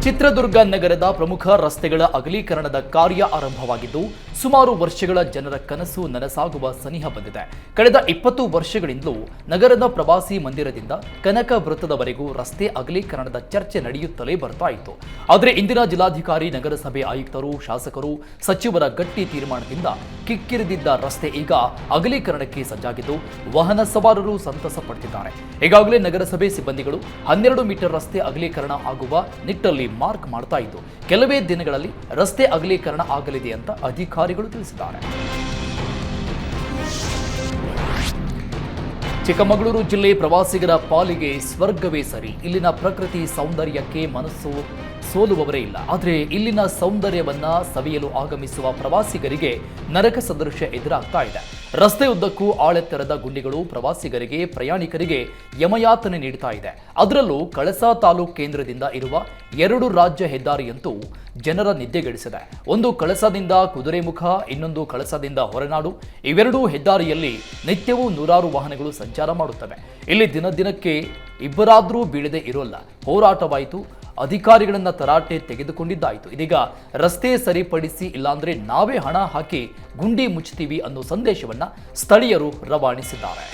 A: ಚಿತ್ರದುರ್ಗ ನಗರದ ಪ್ರಮುಖ ರಸ್ತೆಗಳ ಅಗಲೀಕರಣದ ಕಾರ್ಯ ಆರಂಭವಾಗಿದ್ದು ಸುಮಾರು ವರ್ಷಗಳ ಜನರ ಕನಸು ನನಸಾಗುವ ಸನಿಹ ಬಂದಿದೆ. ಕಳೆದ ಇಪ್ಪತ್ತು ವರ್ಷಗಳಿಂದಲೂ ನಗರದ ಪ್ರವಾಸಿ ಮಂದಿರದಿಂದ ಕನಕ ವೃತ್ತದವರೆಗೂ ರಸ್ತೆ ಅಗಲೀಕರಣದ ಚರ್ಚೆ ನಡೆಯುತ್ತಲೇ ಬರ್ತಾ ಇತ್ತು. ಆದರೆ ಇಂದಿನ ಜಿಲ್ಲಾಧಿಕಾರಿ, ನಗರಸಭೆ ಆಯುಕ್ತರು, ಶಾಸಕರು, ಸಚಿವರ ಗಟ್ಟಿ ತೀರ್ಮಾನದಿಂದ ಕಿಕ್ಕಿರಿದಿದ್ದ ರಸ್ತೆ ಈಗ ಅಗಲೀಕರಣಕ್ಕೆ ಸಜ್ಜಾಗಿದ್ದು ವಾಹನ ಸವಾರರು ಸಂತಸ ಪಡ್ತಿದ್ದಾರೆ. ಈಗಾಗಲೇ ನಗರಸಭೆ ಸಿಬ್ಬಂದಿಗಳು ಹನ್ನೆರಡು ಮೀಟರ್ ರಸ್ತೆ ಅಗಲೀಕರಣ ಆಗುವ ನಿಟ್ಟಲ್ಲಿ ಮಾರ್ಕ್ ಮಾಡ್ತಾ ಇದ್ದು, ಕೆಲವೇ ದಿನಗಳಲ್ಲಿ ರಸ್ತೆ ಅಗಲೀಕರಣ ಆಗಲಿದೆ ಅಂತ ಅಧಿಕಾರಿಗಳು ತಿಳಿಸಿದ್ದಾರೆ. ಚಿಕ್ಕಮಗಳೂರು ಜಿಲ್ಲೆ ಪ್ರವಾಸಿಗರ ಪಾಲಿಗೆ ಸ್ವರ್ಗವೇ ಸರಿ. ಇಲ್ಲಿನ ಪ್ರಕೃತಿ ಸೌಂದರ್ಯಕ್ಕೆ ಮನಸ್ಸು ಸೋಲುವವರೇ ಇಲ್ಲ. ಆದರೆ ಇಲ್ಲಿನ ಸೌಂದರ್ಯವನ್ನ ಸವಿಯಲು ಆಗಮಿಸುವ ಪ್ರವಾಸಿಗರಿಗೆ ನರಕ ಸದೃಶ್ಯ ಎದುರಾಗ್ತಾ ಇದೆ. ರಸ್ತೆ ಉದ್ದಕ್ಕೂ ಆಳೆತ್ತರದ ಗುಂಡಿಗಳು ಪ್ರವಾಸಿಗರಿಗೆ, ಪ್ರಯಾಣಿಕರಿಗೆ ಯಮಯಾತನೆ ನೀಡ್ತಾ ಇದೆ. ಅದರಲ್ಲೂ ಕಳಸಾ ತಾಲೂಕು ಕೇಂದ್ರದಿಂದ ಇರುವ ಎರಡು ರಾಜ್ಯ ಹೆದ್ದಾರಿಯಂತೂ ಜನರ ನಿದ್ದೆಗೆಡಿಸಿದೆ. ಒಂದು ಕಳಸದಿಂದ ಕುದುರೆಮುಖ, ಇನ್ನೊಂದು ಕಳಸದಿಂದ ಹೊರನಾಡು. ಇವೆರಡೂ ಹೆದ್ದಾರಿಯಲ್ಲಿ ನಿತ್ಯವೂ ನೂರಾರು ವಾಹನಗಳು ಸಂಚಾರ ಮಾಡುತ್ತವೆ. ಇಲ್ಲಿ ದಿನ ದಿನಕ್ಕೆ ಇಬ್ಬರಾದರೂ ಬೀಳದೆ ಇರೋಲ್ಲ. ಹೋರಾಟವಾಯಿತು. ಅಧಿಕಾರಿಗಳನ್ನ ತರಾಟೆ ತೆಗೆದುಕೊಂಡಿದ್ದಾಯಿತು. ಇದೀಗ ರಸ್ತೆ ಸರಿಪಡಿಸಿ ಇಲ್ಲಾಂದ್ರೆ ನಾವೇ ಹಣ ಹಾಕಿ ಗುಂಡಿ ಮುಚ್ಚುತ್ತೀವಿ ಅನ್ನೋ ಸಂದೇಶವನ್ನ ಸ್ಥಳೀಯರು ರವಾನಿಸಿದ್ದಾರೆ.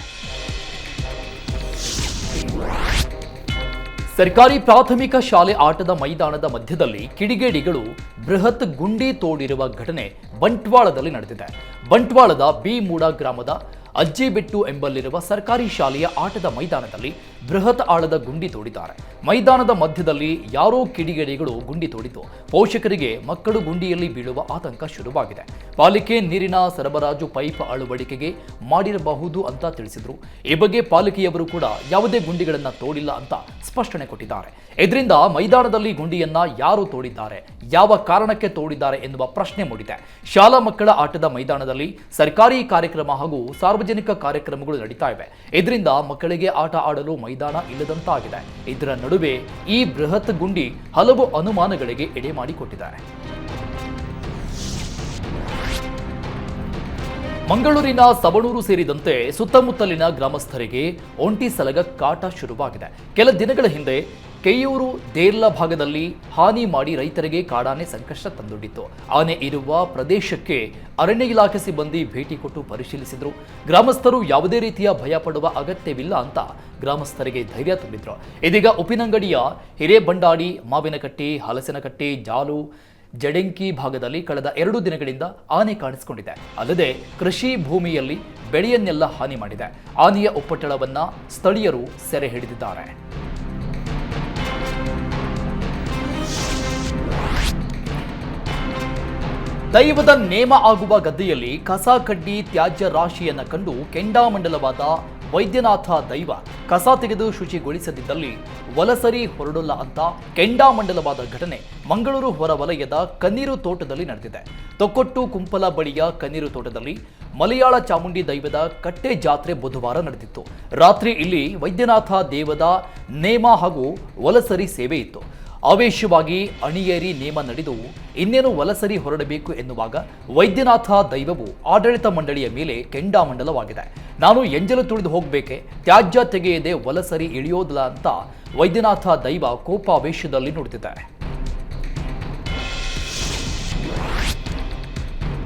A: ಸರ್ಕಾರಿ ಪ್ರಾಥಮಿಕ ಶಾಲೆ ಆಟದ ಮೈದಾನದ ಮಧ್ಯದಲ್ಲಿ ಕಿಡಿಗೇಡಿಗಳು ಬೃಹತ್ ಗುಂಡಿ ತೋಡಿರುವ ಘಟನೆ ಬಂಟ್ವಾಳದಲ್ಲಿ ನಡೆದಿದೆ. ಬಂಟ್ವಾಳದ ಬಿ ಮೂಡ ಗ್ರಾಮದ ಅಜ್ಜಿಬೆಟ್ಟು ಎಂಬಲ್ಲಿರುವ ಸರ್ಕಾರಿ ಶಾಲೆಯ ಆಟದ ಮೈದಾನದಲ್ಲಿ ಬೃಹತ್ ಆಳದ ಗುಂಡಿ ತೋಡಿದ್ದಾರೆ. ಮೈದಾನದ ಮಧ್ಯದಲ್ಲಿ ಯಾರೋ ಕಿಡಿಗೇಡಿಗಳು ಗುಂಡಿ ತೋಡಿದ್ದು. ಪೋಷಕರಿಗೆ ಮಕ್ಕಳು ಗುಂಡಿಯಲ್ಲಿ ಬೀಳುವ ಆತಂಕ ಶುರುವಾಗಿದೆ. ಪಾಲಿಕೆ ನೀರಿನ ಸರಬರಾಜು ಪೈಪ್ ಅಳವಡಿಕೆಗೆ ಮಾಡಿರಬಹುದು ಅಂತ ತಿಳಿಸಿದ್ರು. ಈ ಬಗ್ಗೆ ಪಾಲಿಕೆಯವರು ಕೂಡ ಯಾವುದೇ ಗುಂಡಿಗಳನ್ನು ತೋಡಿಲ್ಲ ಅಂತ ಸ್ಪಷ್ಟನೆ ಕೊಟ್ಟಿದ್ದಾರೆ. ಇದರಿಂದ ಮೈದಾನದಲ್ಲಿ ಗುಂಡಿಯನ್ನ ಯಾರು ತೋಡಿದ್ದಾರೆ? ಯಾವ ಕಾರಣಕ್ಕೆ ತೋಡಿದ್ದಾರೆ ಎನ್ನುವ ಪ್ರಶ್ನೆ ಮೂಡಿದೆ. ಶಾಲಾ ಮಕ್ಕಳ ಆಟದ ಮೈದಾನದಲ್ಲಿ ಸರ್ಕಾರಿ ಕಾರ್ಯಕ್ರಮ ಹಾಗೂ ಸಾರ್ವಜನಿಕ ಕಾರ್ಯಕ್ರಮಗಳು ನಡೀತಾ ಇವೆ. ಇದರಿಂದ ಮಕ್ಕಳಿಗೆ ಆಟ ಆಡಲು ಮೈದಾನ ಇಲ್ಲದಂತಾಗಿದೆ. ಇದರ ನಡುವೆ ಈ ಬೃಹತ್ ಗುಂಡಿ ಹಲವು ಅನುಮಾನಗಳಿಗೆ ಎಡೆ ಮಾಡಿಕೊಟ್ಟಿದ್ದಾರೆ. ಮಂಗಳೂರಿನ ಸಬಣೂರು ಸೇರಿದಂತೆ ಸುತ್ತಮುತ್ತಲಿನ ಗ್ರಾಮಸ್ಥರಿಗೆ ಒಂಟಿ ಸಲಗ ಕಾಟ ಶುರುವಾಗಿದೆ. ಕೆಲ ದಿನಗಳ ಹಿಂದೆ ಕೆಯೂರು ದೇರ್ಲ ಭಾಗದಲ್ಲಿ ಹಾನಿ ಮಾಡಿ ರೈತರಿಗೆ ಕಾಡಾನೆ ಸಂಕಷ್ಟ ತಂದೊಡ್ಡಿತ್ತು. ಆನೆ ಇರುವ ಪ್ರದೇಶಕ್ಕೆ ಅರಣ್ಯ ಇಲಾಖೆ ಸಿಬ್ಬಂದಿ ಭೇಟಿ ಕೊಟ್ಟು ಪರಿಶೀಲಿಸಿದ್ರು. ಗ್ರಾಮಸ್ಥರು ಯಾವುದೇ ರೀತಿಯ ಭಯ ಪಡುವ ಅಗತ್ಯವಿಲ್ಲ ಅಂತ ಗ್ರಾಮಸ್ಥರಿಗೆ ಧೈರ್ಯ ತುಂಬಿದ್ರು. ಇದೀಗ ಉಪ್ಪಿನಂಗಡಿಯ ಹಿರೇಬಂಡಾಡಿ, ಮಾವಿನಕಟ್ಟಿ, ಹಲಸಿನಕಟ್ಟಿ, ಜಾಲು ಜಡೆಂಕಿ ಭಾಗದಲ್ಲಿ ಕಳೆದ ಎರಡು ದಿನಗಳಿಂದ ಆನೆ ಕಾಣಿಸಿಕೊಂಡಿದೆ. ಅಲ್ಲದೆ ಕೃಷಿ ಭೂಮಿಯಲ್ಲಿ ಬೆಳೆಯನ್ನೆಲ್ಲ ಹಾನಿ ಮಾಡಿದೆ. ಆನೆಯ ಒಪ್ಪಟ್ಟಳವನ್ನ ಸ್ಥಳೀಯರು ಸೆರೆ ಹಿಡಿದಿದ್ದಾರೆ. ದೈವದ ನೇಮ ಆಗುವ ಗದ್ದೆಯಲ್ಲಿ ಕಸ ಕಡ್ಡಿ ತ್ಯಾಜ್ಯ ರಾಶಿಯನ್ನು ಕಂಡು ಕೆಂಡಾಮಂಡಲವಾದ ವೈದ್ಯನಾಥ ದೈವ ಕಸ ತೆಗೆದು ಶುಚಿಗೊಳಿಸದಿದ್ದಲ್ಲಿ ವಲಸರಿ ಹೊರಡಲ್ಲ ಅಂತ ಕೆಂಡಾಮಂಡಲವಾದ ಘಟನೆ ಮಂಗಳೂರು ಹೊರವಲಯದ ಕನ್ನೀರು ತೋಟದಲ್ಲಿ ನಡೆದಿದೆ. ತೊಕ್ಕೊಟ್ಟು ಕುಂಪಲ ಬಳಿಯ ಕನ್ನೀರು ತೋಟದಲ್ಲಿ ಮಲಯಾಳ ಚಾಮುಂಡಿ ದೈವದ ಕಟ್ಟೆ ಜಾತ್ರೆ ಬುಧವಾರ ನಡೆದಿತ್ತು. ರಾತ್ರಿ ಇಲ್ಲಿ ವೈದ್ಯನಾಥ ದೇವದ ನೇಮ ಹಾಗೂ ವಲಸರಿ ಸೇವೆ ಇತ್ತು. ಆವೇಶವಾಗಿ ಅಣಿಯೇರಿ ನೇಮ ನಡೆದು ಇನ್ನೇನು ವಲಸರಿ ಹೊರಡಬೇಕು ಎನ್ನುವಾಗ ವೈದ್ಯನಾಥ ದೈವವು ಆಡಳಿತ ಮಂಡಳಿಯ ಮೇಲೆ ಕೆಂಡಾಮಂಡಲವಾಗಿದೆ. ನಾನು ಎಂಜಲು ತುಳಿದು ಹೋಗಬೇಕೆ, ತ್ಯಾಜ್ಯ ತೆಗೆಯದೆ ವಲಸರಿ ಇಳಿಯೋದಿಲ್ಲ ಅಂತ ವೈದ್ಯನಾಥ ದೈವ ಕೋಪಾವೇಶದಲ್ಲಿ ನುಡಿದಿದೆ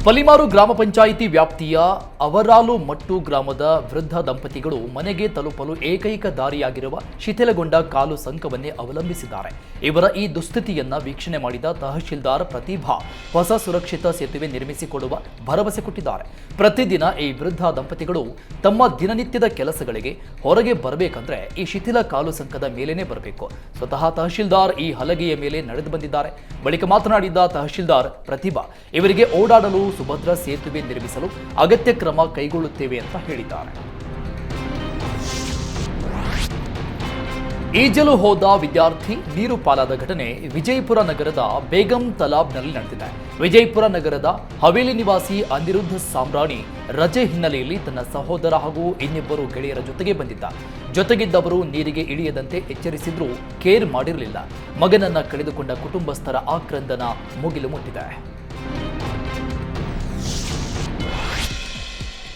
A: ಪಲಿಮಾರು ಗ್ರಾಮ ಪಂಚಾಯಿತಿ ವ್ಯಾಪ್ತಿಯ ಅವರಾಲು ಮಟ್ಟು ಗ್ರಾಮದ ವೃದ್ಧ ದಂಪತಿಗಳು ಮನೆಗೆ ತಲುಪಲು ಏಕೈಕ ದಾರಿಯಾಗಿರುವ ಶಿಥಿಲಗೊಂಡ ಕಾಲು ಸಂಕವನ್ನೇ ಅವಲಂಬಿಸಿದ್ದಾರೆ. ಇವರ ಈ ದುಸ್ಥಿತಿಯನ್ನ ವೀಕ್ಷಣೆ ಮಾಡಿದ ತಹಶೀಲ್ದಾರ್ ಪ್ರತಿಭಾ ಹೊಸ ಸುರಕ್ಷಿತ ಸೇತುವೆ ನಿರ್ಮಿಸಿಕೊಡುವ ಭರವಸೆ ಕೊಟ್ಟಿದ್ದಾರೆ. ಪ್ರತಿದಿನ ಈ ವೃದ್ಧ ದಂಪತಿಗಳು ತಮ್ಮ ದಿನನಿತ್ಯದ ಕೆಲಸಗಳಿಗೆ ಹೊರಗೆ ಬರಬೇಕಂದ್ರೆ ಈ ಶಿಥಿಲ ಕಾಲು ಸಂಕದ ಮೇಲೇನೆ ಬರಬೇಕು. ಸ್ವತಃ ತಹಶೀಲ್ದಾರ್ ಈ ಹಲಗೆಯ ಮೇಲೆ ನಡೆದು ಬಂದಿದ್ದಾರೆ. ಬಳಿಕ ಮಾತನಾಡಿದ ತಹಶೀಲ್ದಾರ್ ಪ್ರತಿಭಾ, ಇವರಿಗೆ ಓಡಾಡಲು ಸುಭದ್ರ ಸೇತುವೆ ನಿರ್ಮಿಸಲು ಅಗತ್ಯ ಕ್ರಮ ಕೈಗೊಳ್ಳುತ್ತೇವೆ ಅಂತ ಹೇಳಿದ್ದಾರೆ. ಈಜಲು ಹೋದ ವಿದ್ಯಾರ್ಥಿ ನೀರು ಪಾಲಾದ ಘಟನೆ ವಿಜಯಪುರ ನಗರದ ಬೇಗಂ ತಲಾಬ್ನಲ್ಲಿ ನಡೆದಿದೆ. ವಿಜಯಪುರ ನಗರದ ಹವೇಲಿ ನಿವಾಸಿ ಅನಿರುದ್ಧ ಸಾಮ್ರಾಣಿ ರಜೆ ಹಿನ್ನೆಲೆಯಲ್ಲಿ ತನ್ನ ಸಹೋದರ ಹಾಗೂ ಇನ್ನಿಬ್ಬರು ಗೆಳೆಯರ ಜೊತೆಗೆ ಬಂದಿದ್ದ. ಜೊತೆಗಿದ್ದವರು ನೀರಿಗೆ ಇಳಿಯದಂತೆ ಎಚ್ಚರಿಸಿದ್ರೂ ಕೇರ್ ಮಾಡಿರಲಿಲ್ಲ. ಮಗನನ್ನ ಕಳೆದುಕೊಂಡ ಕುಟುಂಬಸ್ಥರ ಆಕ್ರಂದನ ಮುಗಿಲು ಮುಟ್ಟಿದೆ.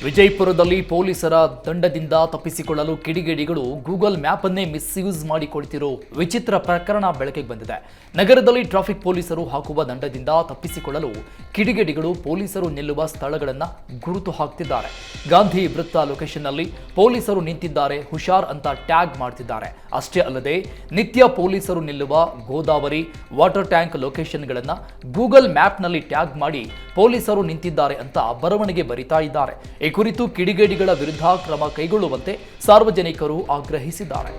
A: ವಿಜಯಪುರದಲ್ಲಿ ಪೊಲೀಸರ ದಂಡದಿಂದ ತಪ್ಪಿಸಿಕೊಳ್ಳಲು ಕಿಡಿಗೇಡಿಗಳು ಗೂಗಲ್ ಮ್ಯಾಪ್ ಅನ್ನೇ ಮಿಸ್ಯೂಸ್ ಮಾಡಿಕೊಳ್ತಿರೋ ವಿಚಿತ್ರ ಪ್ರಕರಣ ಬೆಳಕಿಗೆ ಬಂದಿದೆ. ನಗರದಲ್ಲಿ ಟ್ರಾಫಿಕ್ ಪೊಲೀಸರು ಹಾಕುವ ದಂಡದಿಂದ ತಪ್ಪಿಸಿಕೊಳ್ಳಲು ಕಿಡಿಗೇಡಿಗಳು ಪೊಲೀಸರು ನಿಲ್ಲುವ ಸ್ಥಳಗಳನ್ನು ಗುರುತು ಹಾಕ್ತಿದ್ದಾರೆ. ಗಾಂಧಿ ವೃತ್ತ ಲೊಕೇಶನ್ನಲ್ಲಿ ಪೊಲೀಸರು ನಿಂತಿದ್ದಾರೆ, ಹುಷಾರ್ ಅಂತ ಟ್ಯಾಗ್ ಮಾಡ್ತಿದ್ದಾರೆ. ಅಷ್ಟೇ ಅಲ್ಲದೆ, ನಿತ್ಯ ಪೊಲೀಸರು ನಿಲ್ಲುವ ಗೋದಾವರಿ, ವಾಟರ್ ಟ್ಯಾಂಕ್ ಲೊಕೇಶನ್ಗಳನ್ನು ಗೂಗಲ್ ಮ್ಯಾಪ್ನಲ್ಲಿ ಟ್ಯಾಗ್ ಮಾಡಿ ಪೊಲೀಸರು ನಿಂತಿದ್ದಾರೆ ಅಂತ ಬರವಣಿಗೆ ಬರಿತಾ ಇದ್ದಾರೆ. ಕುರಿತು ಕಿಡಿಗೇಡಿಗಳ ವಿರುದ್ಧ ಕ್ರಮ ಕೈಗೊಳ್ಳುವಂತೆ ಸಾರ್ವಜನಿಕರು ಆಗ್ರಹಿಸಿದ್ದಾರೆ.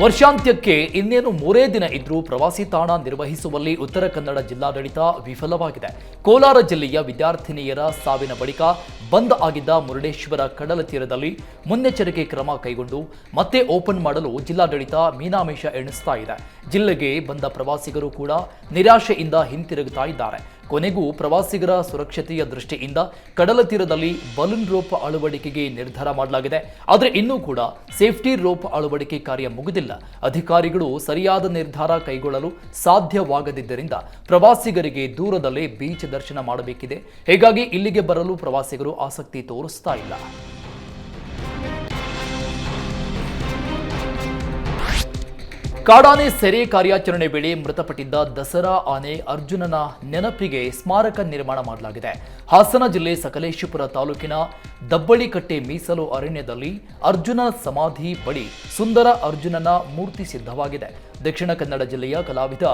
A: ವರ್ಷಾಂತ್ಯಕ್ಕೆ ಇನ್ನೇನು ಮೂರೇ ದಿನ ಇದ್ರೂ ಪ್ರವಾಸಿ ತಾಣ ನಿರ್ವಹಿಸುವಲ್ಲಿ ಉತ್ತರ ಕನ್ನಡ ಜಿಲ್ಲಾಡಳಿತ ವಿಫಲವಾಗಿದೆ. ಕೋಲಾರ ಜಿಲ್ಲೆಯ ವಿದ್ಯಾರ್ಥಿನಿಯರ ಸಾವಿನ ಬಳಿಕ ಬಂದ್ ಆಗಿದ್ದ ಮುರುಡೇಶ್ವರ ಕಡಲ ತೀರದಲ್ಲಿ ಮುನ್ನೆಚ್ಚರಿಕೆ ಕ್ರಮ ಕೈಗೊಂಡು ಮತ್ತೆ ಓಪನ್ ಮಾಡಲು ಜಿಲ್ಲಾಡಳಿತ ಮೀನಾಮೇಷ ಎಣಿಸ್ತಾ ಇದೆ. ಜಿಲ್ಲೆಗೆ ಬಂದ ಪ್ರವಾಸಿಗರು ಕೂಡ ನಿರಾಶೆಯಿಂದ ಹಿಂತಿರುಗುತ್ತಾ ಇದ್ದಾರೆ. ಕೊನೆಗೂ ಪ್ರವಾಸಿಗರ ಸುರಕ್ಷತೆಯ ದೃಷ್ಟಿಯಿಂದ ಕಡಲ ತೀರದಲ್ಲಿ ಬಲೂನ್ ರೋಪ್ ಅಳವಡಿಕೆಗೆ ನಿರ್ಧಾರ ಮಾಡಲಾಗಿದೆ. ಆದರೆ ಇನ್ನೂ ಕೂಡ ಸೇಫ್ಟಿ ರೋಪ್ ಅಳವಡಿಕೆ ಕಾರ್ಯ ಮುಗಿದಿಲ್ಲ. ಅಧಿಕಾರಿಗಳು ಸರಿಯಾದ ನಿರ್ಧಾರ ಕೈಗೊಳ್ಳಲು ಸಾಧ್ಯವಾಗದಿದ್ದರಿಂದ ಪ್ರವಾಸಿಗರಿಗೆ ದೂರದಲ್ಲೇ ಬೀಚ್ ದರ್ಶನ ಮಾಡಬೇಕಿದೆ. ಹೀಗಾಗಿ ಇಲ್ಲಿಗೆ ಬರಲು ಪ್ರವಾಸಿಗರು ಆಸಕ್ತಿ ತೋರಿಸ್ತಾ ಇಲ್ಲ. ಕಾಡಾನೆ ಸೆರೆ ಕಾರ್ಯಾಚರಣೆ ವೇಳೆ ಮೃತಪಟ್ಟಿದ್ದ ದಸರಾ ಆನೆ ಅರ್ಜುನನ ನೆನಪಿಗೆ ಸ್ಮಾರಕ ನಿರ್ಮಾಣ ಮಾಡಲಾಗಿದೆ. ಹಾಸನ ಜಿಲ್ಲೆ ಸಕಲೇಶಪುರ ತಾಲೂಕಿನ ದಬ್ಬಳಿಕಟ್ಟೆ ಮೀಸಲು ಅರಣ್ಯದಲ್ಲಿ ಅರ್ಜುನ ಸಮಾಧಿ ಬಳಿ ಸುಂದರ ಅರ್ಜುನನ ಮೂರ್ತಿ ಸಿದ್ಧವಾಗಿದೆ. ದಕ್ಷಿಣ ಕನ್ನಡ ಜಿಲ್ಲೆಯ ಕಲಾವಿದ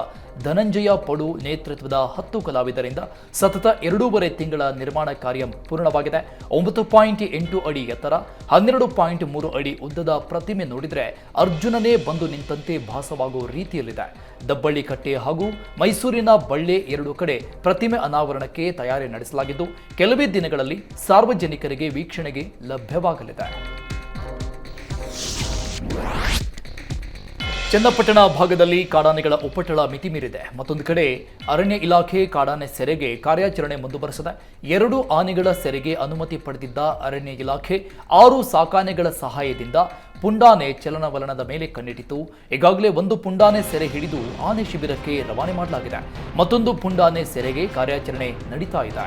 A: ಧನಂಜಯ ಪಡು ನೇತೃತ್ವದ ಹತ್ತು ಕಲಾವಿದರಿಂದ ಸತತ ಎರಡೂವರೆ ತಿಂಗಳ ನಿರ್ಮಾಣ ಕಾರ್ಯ ಪೂರ್ಣವಾಗಿದೆ. ಒಂಬತ್ತು ಪಾಯಿಂಟ್ ಎಂಟು ಅಡಿ ಎತ್ತರ, ಹನ್ನೆರಡು ಪಾಯಿಂಟ್ ಮೂರು ಅಡಿ ಉದ್ದದ ಪ್ರತಿಮೆ ನೋಡಿದರೆ ಅರ್ಜುನನೇ ಬಂದು ನಿಂತಂತೆ ಭಾಸವಾಗುವ ರೀತಿಯಲ್ಲಿದೆ. ದಬ್ಬಳ್ಳಿ ಕಟ್ಟೆ ಹಾಗೂ ಮೈಸೂರಿನ ಬಳ್ಳೆ ಎರಡು ಕಡೆ ಪ್ರತಿಮೆ ಅನಾವರಣಕ್ಕೆ ತಯಾರಿ ನಡೆಸಲಾಗಿದ್ದು, ಕೆಲವೇ ದಿನಗಳಲ್ಲಿ ಸಾರ್ವಜನಿಕರಿಗೆ ವೀಕ್ಷಣೆಗೆ ಲಭ್ಯವಾಗಲಿದೆ. ಚನ್ನಪಟ್ಟಣ ಭಾಗದಲ್ಲಿ ಕಾಡಾನೆಗಳ ಉಪಟಳ ಮಿತಿ ಮೀರಿದೆ ಮತ್ತೊಂದು ಕಡೆ ಅರಣ್ಯ ಇಲಾಖೆ ಕಾಡಾನೆ ಸೆರೆಗೆ ಕಾರ್ಯಾಚರಣೆ ಮುಂದುವರೆಸಿದೆ. ಎರಡು ಆನೆಗಳ ಸೆರೆಗೆ ಅನುಮತಿ ಪಡೆದಿದ್ದ ಅರಣ್ಯ ಇಲಾಖೆ ಆರು ಸಾಕಾನೆಗಳ ಸಹಾಯದಿಂದ ಪುಂಡಾನೆ ಚಲನವಲನದ ಮೇಲೆ ಕಣ್ಣಿಟ್ಟಿತು ಈಗಾಗಲೇ ಒಂದು ಪುಂಡಾನೆ ಸೆರೆ ಹಿಡಿದು ಆನೆ ಶಿಬಿರಕ್ಕೆ ರವಾನೆ ಮಾಡಲಾಗಿದೆ. ಮತ್ತೊಂದು ಪುಂಡಾನೆ ಸೆರೆಗೆ ಕಾರ್ಯಾಚರಣೆ ನಡೀತಾ ಇದೆ.